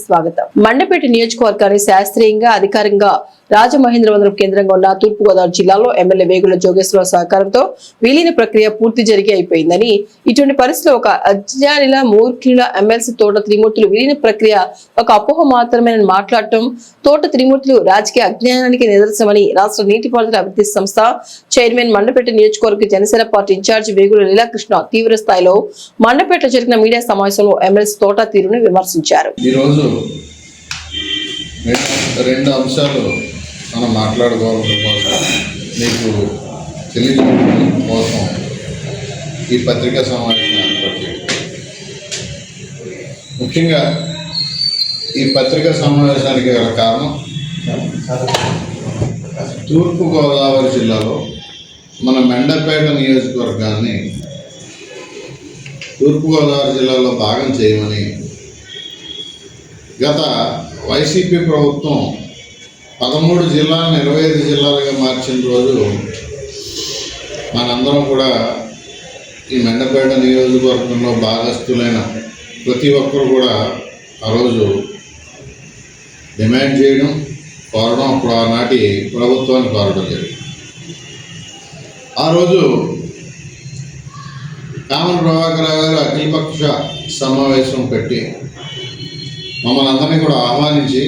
స్వాగతం. మండపేట నియోజకవర్గాన్ని శాస్త్రీయంగా అధికారంగా రాజమహేంద్రవరం కేంద్రంగా ఉన్న తూర్పుగోదావరి జిల్లాలో ఎమ్మెల్యే వేగుల జోగేశ్వరరావు సహకారంతో విలీన ప్రక్రియ పూర్తి జరిగి అయిపోయిందని ఇటువంటి పరిస్థితిలో ఒక అజ్ఞానిల మూర్ఖుల ఎమ్మెల్సీ తోట త్రిమూర్తులు విలీన ప్రక్రియ ఒక అపోహ మాత్రమే మాట్లాడటం తోట త్రిమూర్తులు రాజకీయ అజ్ఞానానికి నిదర్శనమని రాష్ట్ర నీటిపారుదల అభివృద్ధి సంస్థ చైర్మన్ మండపేట నియోజకవర్గ జనసేన పార్టీ ఇన్ఛార్జ్ వేగుల లీలాకృష్ణ తీవ్ర స్థాయిలో మండపేటలో జరిగిన మీడియా సమావేశంలో ఎమ్మెల్సీ తోట తీరును విమర్శించారు. ఈరోజు రెండు అంశాలు మనం మాట్లాడుకోవడం మీకు తెలియజేయడం కోసం ఈ పత్రికా సమావేశం ఏర్పాటు ముఖ్యంగా ఈ పత్రికా సమావేశానికి గల కారణం తూర్పుగోదావరి జిల్లాలో మన మెండపేట నియోజకవర్గాన్ని తూర్పుగోదావరి జిల్లాలో భాగం చేయమని గత వైసీపీ ప్రభుత్వం పదమూడు జిల్లాలను ఇరవై ఐదు జిల్లాలుగా మార్చిన రోజు మనందరం కూడా ఈ మెండపేట నియోజకవర్గంలో భాగస్థులైన ప్రతి ఒక్కరు కూడా ఆ రోజు డిమాండ్ చేయడం కోరడం అప్పుడు ఆనాటి ప్రభుత్వాన్ని కోరడం జరిగింది. ఆ రోజు కామన్ ప్రభాకర్ గారు అఖిలపక్ష సమావేశం పెట్టి మమ్మల్ని అందరినీ కూడా ఆహ్వానించి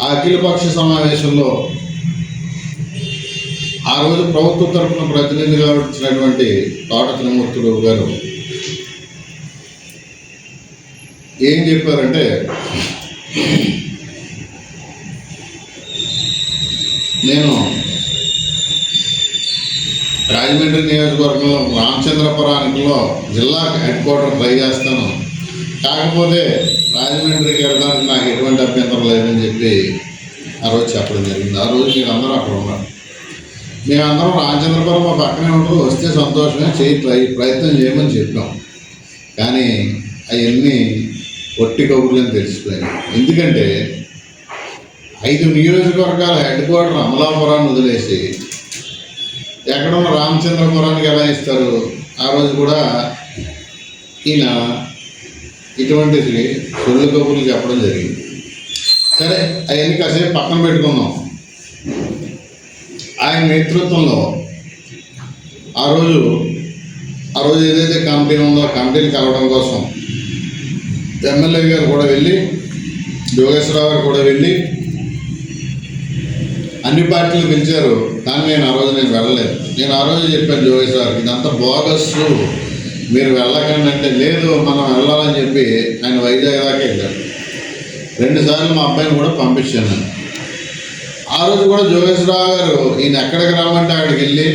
ఆ అఖిలపక్ష సమావేశంలో ఆ రోజు ప్రభుత్వ తరఫున ప్రతినిధిగా వచ్చినటువంటి తోట త్రిమూర్తులు గారు ఏం చెప్పారంటే నేను రాజమండ్రి నియోజకవర్గంలో రామచంద్రపురానికిలో జిల్లా హెడ్ క్వార్టర్ ట్రై చేస్తాను కాకపోతే రాజమండ్రికి వెళ్ళడానికి నాకు ఎటువంటి అభ్యంతరం లేదని చెప్పి ఆ రోజు చెప్పడం జరిగింది. ఆ రోజు మీరు అందరూ అక్కడ ఉన్నారు. మేమందరం రామచంద్రపురం మా పక్కనే ఉండదు వస్తే సంతోషమే చేయి ట్రై ప్రయత్నం చేయమని చెప్పాం. కానీ అవన్నీ ఒట్టి కబుర్లని తెలిసిపోయాయి. ఎందుకంటే ఐదు నియోజకవర్గాల హెడ్ క్వార్టర్ అమలాపురాన్ని వదిలేసి ఎక్కడ ఉన్న రామచంద్రపురానికి ఎలా ఇస్తారు? ఆ రోజు కూడా ఈయన ఇటువంటి సొల్లు కబుర్లు చెప్పడం జరిగింది. సరే అవన్నీ కాసేపు పక్కన పెట్టుకుందాం. ఆయన నేతృత్వంలో ఆ రోజు ఆ రోజు ఏదైతే కమిటీ ఉందో ఆ కమిటీని కలవడం కోసం ఎమ్మెల్యే గారు కూడా వెళ్ళి యోగేశ్వరరావు గారు కూడా వెళ్ళి అన్ని పార్టీలు పిలిచారు. కానీ నేను ఆ రోజు నేను వెళ్ళలేదు. నేను ఆ రోజు చెప్పాను యోగేశ్వరరావుకి ఇదంతా బోగస్ మీరు వెళ్ళకండి అంటే లేదు మనం వెళ్ళాలని చెప్పి ఆయన వైజాగ్ దాకా వెళ్ళాడు రెండుసార్లు మా అబ్బాయిని కూడా పంపించాను. ఆ రోజు కూడా జోగేశ్వరరావు గారు ఈయన ఎక్కడికి రమ్మంటే అక్కడికి వెళ్ళి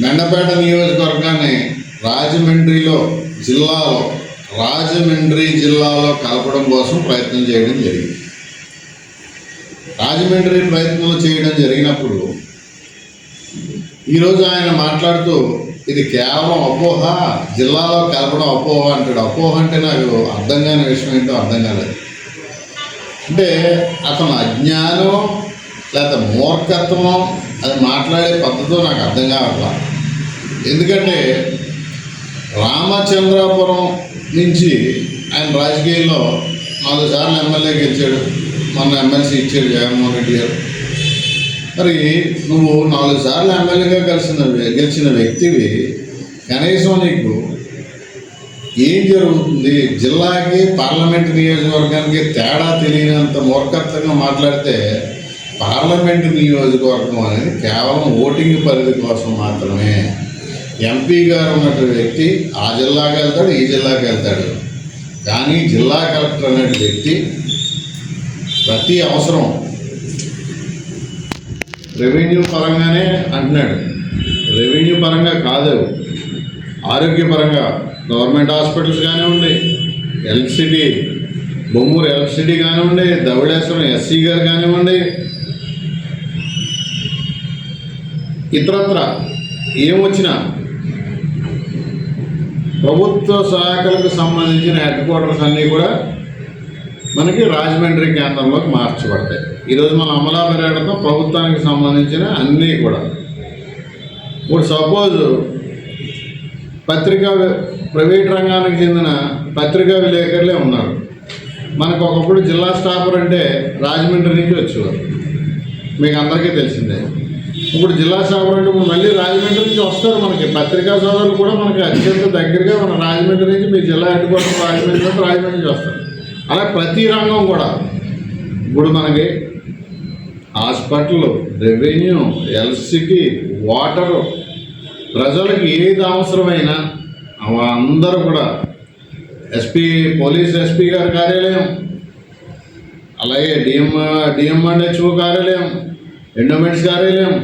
మెండపేట నియోజకవర్గాన్ని రాజమండ్రిలో జిల్లాలో రాజమండ్రి జిల్లాలో కలపడం కోసం ప్రయత్నం చేయడం జరిగింది. రాజమండ్రి ప్రయత్నం చేయడం జరిగినప్పుడు ఈరోజు ఆయన మాట్లాడుతూ ఇది కేవలం అపోహ జిల్లాలో కలపడం అపోహ అంటాడు. అపోహ అంటే నాకు అర్థం కాని విషయం ఏంటో అర్థం కాలేదు. అంటే అతను అజ్ఞానం లేకపోతే మూర్ఖత్వం అది మాట్లాడే పద్ధతి నాకు అర్థం కావట్లా. ఎందుకంటే రామచంద్రాపురం నుంచి ఆయన రాజకీయాల్లో నాలుగు సార్లు ఎమ్మెల్యే గెలిచాడు. మొన్న ఎమ్మెల్సీ ఇచ్చాడు జగన్మోహన్ రెడ్డి గారు. మరి నువ్వు నాలుగు సార్లు ఎమ్మెల్యేగా కలిసిన గెలిచిన వ్యక్తివి కనీసం నీకు ఏం జరుగుతుంది? జిల్లాకి పార్లమెంట్ నియోజకవర్గానికి తేడా తెలియనంత మూర్ఖత్వంగా మాట్లాడితే పార్లమెంట్ నియోజకవర్గం అనేది కేవలం ఓటింగ్ పరిధి కోసం మాత్రమే. ఎంపీ గారు ఉన్నటువంటి వ్యక్తి ఆ జిల్లాకి వెళ్తాడు ఈ జిల్లాకి వెళ్తాడు. కానీ జిల్లా కలెక్టర్ అనే వ్యక్తి ప్రతి అవసరం రెవెన్యూ పరంగానే అంటున్నాడు. రెవెన్యూ పరంగా కాదు ఆరోగ్యపరంగా గవర్నమెంట్ హాస్పిటల్స్ కానివ్వండి ఎలక్ట్రిసిటీ బొమ్మూరు ఎలక్ట్రిసిటీ కానివ్వండి ధవళేశ్వరం ఎస్సీ గారు కానివ్వండి ఇతరత్ర ఏమొచ్చినా ప్రభుత్వ శాఖలకు సంబంధించిన హెడ్ క్వార్టర్స్ అన్నీ కూడా మనకి రాజమండ్రి కేంద్రంలోకి మార్చబడతాయి. ఈరోజు మనం అమలా పెరగడంతో ప్రభుత్వానికి సంబంధించిన అన్నీ కూడా. ఇప్పుడు సపోజ్ పత్రికా ప్రైవేట్ రంగానికి చెందిన పత్రికా విలేకరులే ఉన్నారు. మనకు ఒకప్పుడు జిల్లా స్టాఫర్ అంటే రాజమండ్రి నుంచి వచ్చేవారు. మీకు అందరికీ తెలిసిందే. ఇప్పుడు జిల్లా స్టాఫర్ అంటే ఇప్పుడు మళ్ళీ రాజమండ్రి నుంచి వస్తారు మనకి. పత్రికా సోదరులు కూడా మనకి అత్యంత దగ్గరగా మన రాజమండ్రి నుంచి మీ జిల్లా హెడ్ క్వార్టర్ రాజమండ్రి నుంచి రాజమండ్రి నుంచి వస్తారు. అలా ప్రతి రంగం కూడా. ఇప్పుడు మనకి హాస్పిటల్ రెవెన్యూ ఎలక్ట్రిసిటీ వాటరు. ప్రజలకు ఏది అవసరమైనా అందరూ కూడా ఎస్పీ పోలీస్ ఎస్పీ గారి కార్యాలయం. అలాగే డిఎం డిఎం అండ్ హెచ్ఓ కార్యాలయం ఎండోమెంట్స్ కార్యాలయం.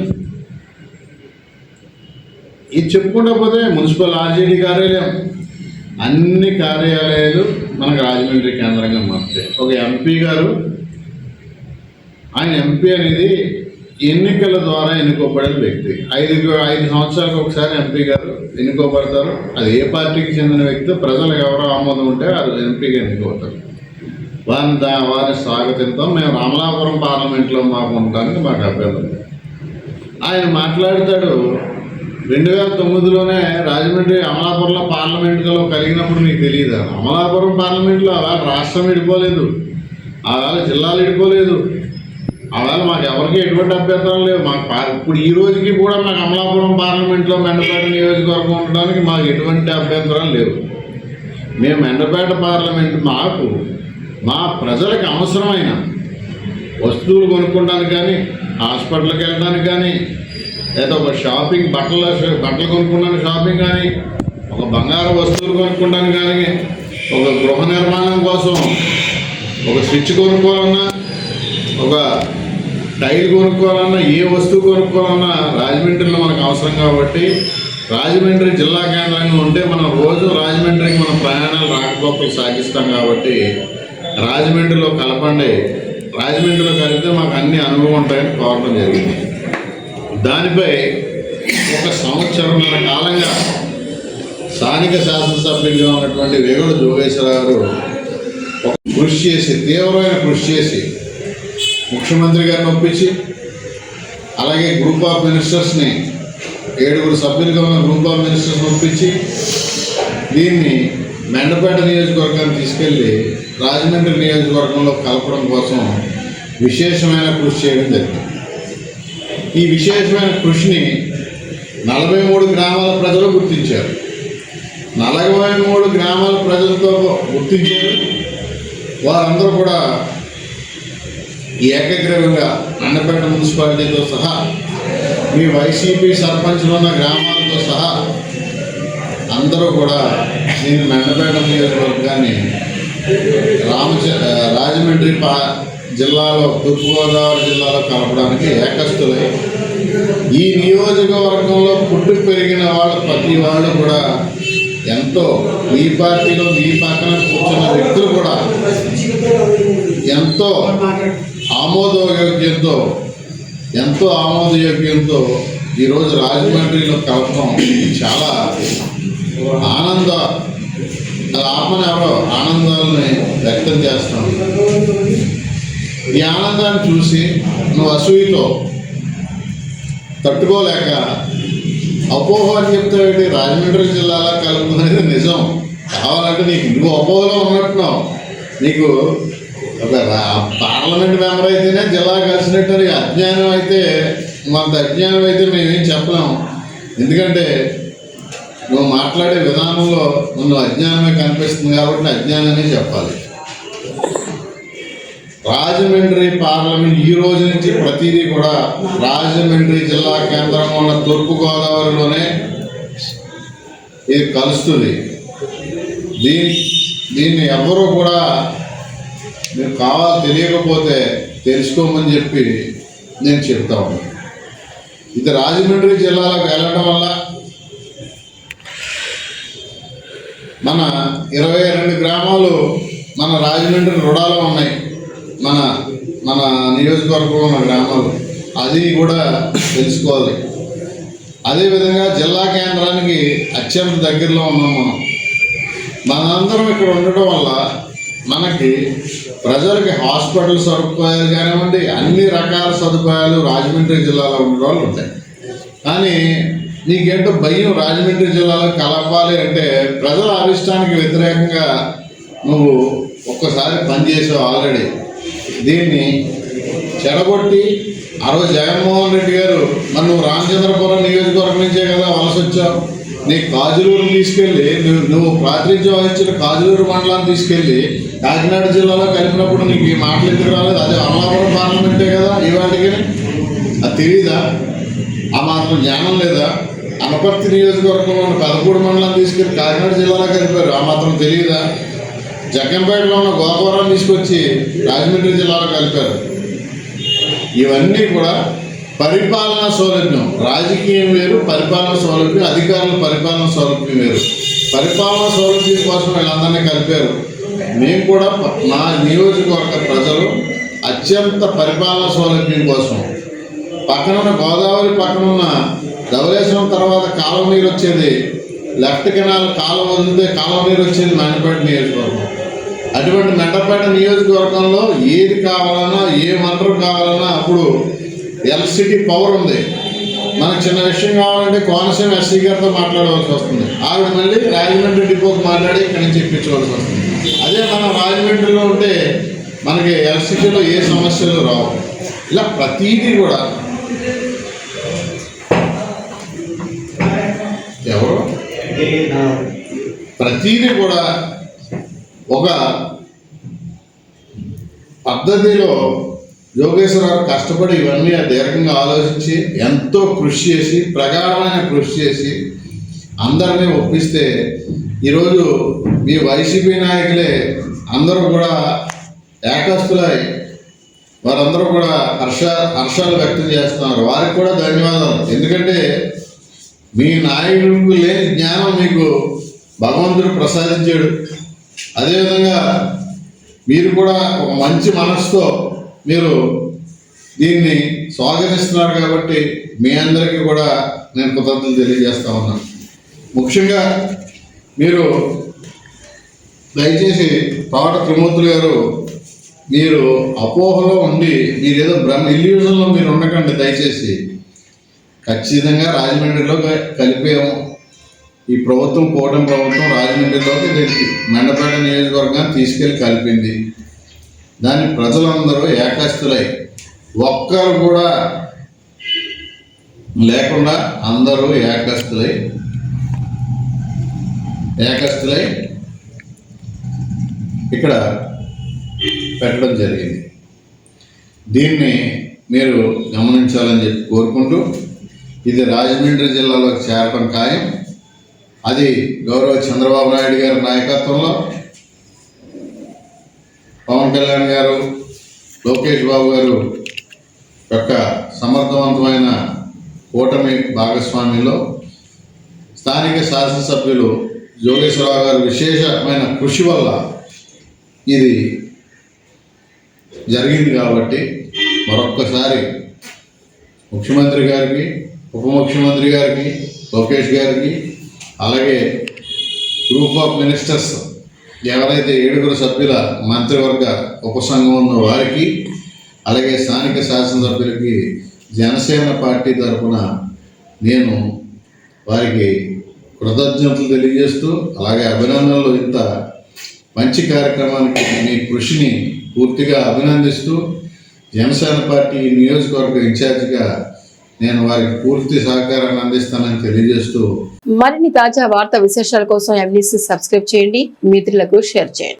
ఇది చెప్పుకుంటా పోతే మున్సిపల్ ఆర్జీడీ కార్యాలయం. అన్ని కార్యాలయాలు మనకు రాజమండ్రి కేంద్రంగా మారుతాయి. ఒక ఎంపీ గారు ఆయన ఎంపీ అనేది ఎన్నికల ద్వారా ఎన్నుకోబడిన వ్యక్తి. ఐదు ఐదు సంవత్సరాలకు ఒకసారి ఎంపీ గారు ఎన్నుకోబడతారు. అది ఏ పార్టీకి చెందిన వ్యక్తి ప్రజలకు ఎవరో ఆమోదం ఉంటే అది ఎంపీగా ఎన్నుకోతారు వారిని దా వారిని స్వాగతిస్తాం మేము రామలాపురం పార్లమెంట్లో మాకు ఉండడానికి మాకు అభ్యర్థం ఆయన మాట్లాడతాడు రెండు వేల తొమ్మిదిలోనే రాజమండ్రి అమలాపురంలో పార్లమెంట్లో కలిగినప్పుడు మీకు తెలియదు? అమలాపురం పార్లమెంట్లో అలా రాష్ట్రం విడిపోలేదు ఆవేళ జిల్లాలు విడిపోలేదు అలా మాకు ఎవరికి ఎటువంటి అభ్యర్థన లేవు మాకు ఇప్పుడు ఈ రోజుకి కూడా మాకు అమలాపురం పార్లమెంట్లో మెండపేట నియోజకవర్గం ఉండడానికి మాకు ఎటువంటి అభ్యంతరం లేవు మేము మెండపేట పార్లమెంట్ మాకు మా ప్రజలకు అవసరమైన వస్తువులు కొనుక్కోవడానికి కానీ హాస్పిటల్కి వెళ్ళడానికి కానీ లేదా ఒక షాపింగ్ బట్టల బట్టలు కొనుక్కోవడానికి షాపింగ్ కానీ ఒక బంగారు వస్తువులు కొనుక్కోవడానికి కానీ ఒక గృహ నిర్మాణం కోసం ఒక స్విచ్ కొనుక్కోవాలన్నా ఒక టైల్ కొనుక్కోవాలన్నా ఏ వస్తువు కొనుక్కోవాలన్నా రాజమండ్రిలో మనకు అవసరం కాబట్టి రాజమండ్రి జిల్లా కేంద్రంగా ఉంటే మనం రోజు రాజమండ్రికి మన ప్రయాణాలు రాకపోకలు సాగిస్తాం కాబట్టి రాజమండ్రిలో కలపండి. రాజమండ్రిలో కలిపితే మాకు అన్ని అనుభవం ఉంటాయని కోరడం జరిగింది. దానిపై ఒక సంవత్సరంన్నర కాలంగా స్థానిక శాసనసభ్యులుగా ఉన్నటువంటి వేగుడు జోగేశ్వరరావు గారు కృషి చేసి తీవ్రమైన కృషి చేసి ముఖ్యమంత్రి గారిని ఒప్పించి అలాగే గ్రూప్ ఆఫ్ మినిస్టర్స్ని ఏడుగురు సభ్యులుగా ఉన్న గ్రూప్ ఆఫ్ మినిస్టర్స్ని ఒప్పించి దీన్ని మెండపేట నియోజకవర్గాన్ని తీసుకెళ్ళి రాజమండ్రి నియోజకవర్గంలో కలపడం కోసం విశేషమైన కృషి చేయడం జరిగింది. ఈ విశేషమైన కృషిని నలభై మూడు గ్రామాల ప్రజలు గుర్తించారు. నలభై మూడు గ్రామాల ప్రజలతో గుర్తించారు. వారందరూ కూడా ఏకగ్రీవంగా అన్నపేట మున్సిపాలిటీతో సహా మీ వైసీపీ సర్పంచ్లు ఉన్న గ్రామాలతో సహా అందరూ కూడా నేను మెండపేట నియోజకవర్గాన్ని రామచ రాజమండ్రి పా జిల్లాలో తూర్పుగోదావరి జిల్లాలో కలపడానికి ఏకస్తులై ఈ నియోజకవర్గంలో పుట్టి పెరిగిన వాళ్ళు ప్రతి వాళ్ళు కూడా ఎంతో ఈ పార్టీలో మీ పక్కన కూర్చున్న వ్యక్తులు కూడా ఎంతో ఆమోదయోగ్యంతో ఎంతో ఆమోదయోగ్యంతో ఈరోజు రాజమండ్రిలో కలపడం చాలా ఆనంద అది ఆత్మని ఎవరో ఆనందాలని వ్యక్తం చేస్తాం. ఈ ఆనందాన్ని చూసి నువ్వు అసూయతో తట్టుకోలేక అపోహ అని చెప్తావేంటి? రాజమండ్రి జిల్లాలో కలుపుకునేది నిజం. కావాలంటే నీకు నువ్వు అపోహలో ఉన్నట్టున్నావు. నీకు పార్లమెంట్ మెంబర్ అయితేనే జిల్లా కలిసినట్టు అజ్ఞానం అయితే మనకు అజ్ఞానం అయితే మేమేం చెప్పలేము ఎందుకంటే నువ్వు మాట్లాడే విధానంలో నువ్వు అజ్ఞానమే కనిపిస్తుంది కాబట్టి అజ్ఞానమే చెప్పాలి. రాజమండ్రి పార్లమెంట్ ఈ రోజు నుంచి ప్రతిదీ కూడా రాజమండ్రి జిల్లా కేంద్రంగా ఉన్న తూర్పుగోదావరిలోనే ఇది కలుస్తుంది. దీని దీన్ని ఎవరు కూడా మీరు కావాలి తెలియకపోతే తెలుసుకోమని చెప్పి నేను చెప్తా ఉన్నాను. ఇది రాజమండ్రి జిల్లాలోకి వెళ్ళడం వల్ల మన ఇరవై రెండు గ్రామాలు మన రాజమండ్రి రుడాలో ఉన్నాయి. మన మన నియోజకవర్గంలో ఉన్న గ్రామాలు. అది కూడా తెలుసుకోవాలి. అదేవిధంగా జిల్లా కేంద్రానికి అత్యంత దగ్గరలో ఉన్నాం మనం. మనందరం ఇక్కడ ఉండటం వల్ల మనకి ప్రజలకి హాస్పిటల్ సదుపాయాలు కానివ్వండి అన్ని రకాల సదుపాయాలు రాజమండ్రి జిల్లాలో ఉండే వాళ్ళు ఉంటాయి. కానీ నీకేంటో భయం రాజమండ్రి జిల్లాలో కలపాలి అంటే ప్రజల అరిష్టానికి వ్యతిరేకంగా నువ్వు ఒక్కసారి పనిచేసావు ఆల్రెడీ. దీన్ని చెడగొట్టి ఆ రోజు జగన్మోహన్ రెడ్డి గారు మరి నువ్వు రామచంద్రపురం నియోజకవర్గం నుంచే కదా వలస వచ్చావు. నీ కాజులూరు తీసుకెళ్ళి నువ్వు నువ్వు ప్రాతినిధ్యం వహించిన కాజులూరు మండలాన్ని తీసుకెళ్ళి కాకినాడ జిల్లాలో కలిపినప్పుడు నీకు ఈ మాటలు ఎందుకు రాలేదు? అదే అమలాపురం పార్లమెంటే కదా ఇవాటికి. అది తెలియదా ఆ మాత్రం జ్ఞానం లేదా? అనపర్తి నియోజకవర్గంలో ఉన్న పదమూడు మండలం తీసుకెళ్ళి కాకినాడ జిల్లాలో కలిపారు. ఆ మాత్రం తెలియదా జగ్గంపేటలో ఉన్న గోపురం తీసుకొచ్చి రాజమండ్రి జిల్లాలో కలిపారు. ఇవన్నీ కూడా పరిపాలనా సౌలభ్యం. రాజకీయం వేరు పరిపాలన సౌలభ్యం అధికారుల పరిపాలన సౌలభ్యం వేరు. పరిపాలన సౌలభ్యం కోసం వీళ్ళందరినీ కలిపారు. మేము కూడా మా నియోజకవర్గ ప్రజలు అత్యంత పరిపాలన సౌలభ్యం కోసం. పక్కన ఉన్న గోదావరి పక్కన ఉన్న ధవలేశ్వరం తర్వాత కాలువ నీరు వచ్చేది. లెఫ్ట్ కెనాల్ కాలువ వదిలితే కాలువ నీరు వచ్చేది మండపేట నియోజకవర్గం. అటువంటి మెండపేట నియోజకవర్గంలో ఏది కావాలన్నా ఏ వనరు కావాలన్నా అప్పుడు ఎల్సిటీ పవర్ ఉంది. మనకు చిన్న విషయం కావాలంటే కోనసీమ ఎస్సీ గారితో మాట్లాడవలసి వస్తుంది. ఆవిడ మళ్ళీ రాజమండ్రి డిపోకి మాట్లాడి ఇక్కడి నుంచి ఇప్పించవలసి వస్తుంది. అదే మనం రాజమండ్రిలో ఉంటే మనకి ఎలక్ట్రిసిటీలో ఏ సమస్యలు రావు. ఇలా ప్రతీది కూడా ఎవరు? ప్రతీది కూడా ఒక పద్ధతిలో యోగేశ్వర గారు కష్టపడి ఇవన్నీ దీర్ఘంగా ఆలోచించి ఎంతో కృషి చేసి ప్రగాఢమైన కృషి చేసి అందరినీ ఒప్పిస్తే ఈరోజు మీ వైసీపీ నాయకులే అందరూ కూడా ఏకస్తులై వారందరూ కూడా హర్ష హర్షాలు వ్యక్తం చేస్తున్నారు. వారికి కూడా ధన్యవాదాలు. ఎందుకంటే మీ నాయకుడికి లేని జ్ఞానం మీకు భగవంతుడు ప్రసాదించాడు. అదేవిధంగా మీరు కూడా ఒక మంచి మనసుతో మీరు దీన్ని స్వాగతిస్తున్నారు కాబట్టి మీ అందరికీ కూడా నేను కృతజ్ఞతలు తెలియజేస్తా ఉన్నాను. ముఖ్యంగా మీరు దయచేసి తోట త్రిమూర్తులు గారు మీరు అపోహలో ఉండి మీరు ఏదో బ్రహ్మ ఇల్యూజన్లో మీరు ఉండకండి దయచేసి. ఖచ్చితంగా రాజమండ్రిలో కలిపాము ఈ ప్రభుత్వం కూటమి ప్రభుత్వం రాజమండ్రిలోకి మెండపేట నియోజకవర్గాన్ని తీసుకెళ్ళి కలిపింది. దాన్ని ప్రజలందరూ ఏకస్తులై ఒక్కరు కూడా లేకుండా అందరూ ఏకస్తులై ఏకస్తులై ఇక్కడ పెట్టడం జరిగింది. దీన్ని మీరు గమనించాలని చెప్పి కోరుకుంటూ ఇది రాజమండ్రి జిల్లాలోకి చేరడం ఖాయం. అది గౌరవ చంద్రబాబు నాయుడు గారి నాయకత్వంలో పవన్ కళ్యాణ్ గారు లోకేష్ బాబు గారు యొక్క సమర్థవంతమైన కూటమి భాగస్వామ్యంలో స్థానిక శాసనసభ్యులు యోగేశ్వరరావు గారు విశేషమైన కృషి వల్ల ఇది జరిగింది కాబట్టి మరొక్కసారి ముఖ్యమంత్రి గారికి ఉప ముఖ్యమంత్రి గారికి లోకేష్ గారికి అలాగే గ్రూప్ ఆఫ్ మినిస్టర్స్ ఎవరైతే ఏడుగురు సభ్యుల మంత్రివర్గ ఉపసంఘం ఉన్న వారికి అలాగే స్థానిక శాసనసభ్యులకి జనసేన పార్టీ తరఫున నేను వారికి కృతజ్ఞతలు తెలియజేస్తూ అలాగే అభినందనలు ఇంత మంచి కార్యక్రమానికి మీ కృషిని పూర్తిగా అభినందిస్తూ జనసేన పార్టీ నియోజకవర్గ ఇన్ఛార్జిగా నేను వారికి పూర్తి సహకారాన్ని అందిస్తానని తెలియజేస్తూ మరిన్ని తాజా వార్త విశేషాల కోసం ఎంబీసీ సబ్స్క్రైబ్ చేయండి. మిత్రులకు షేర్ చేయండి.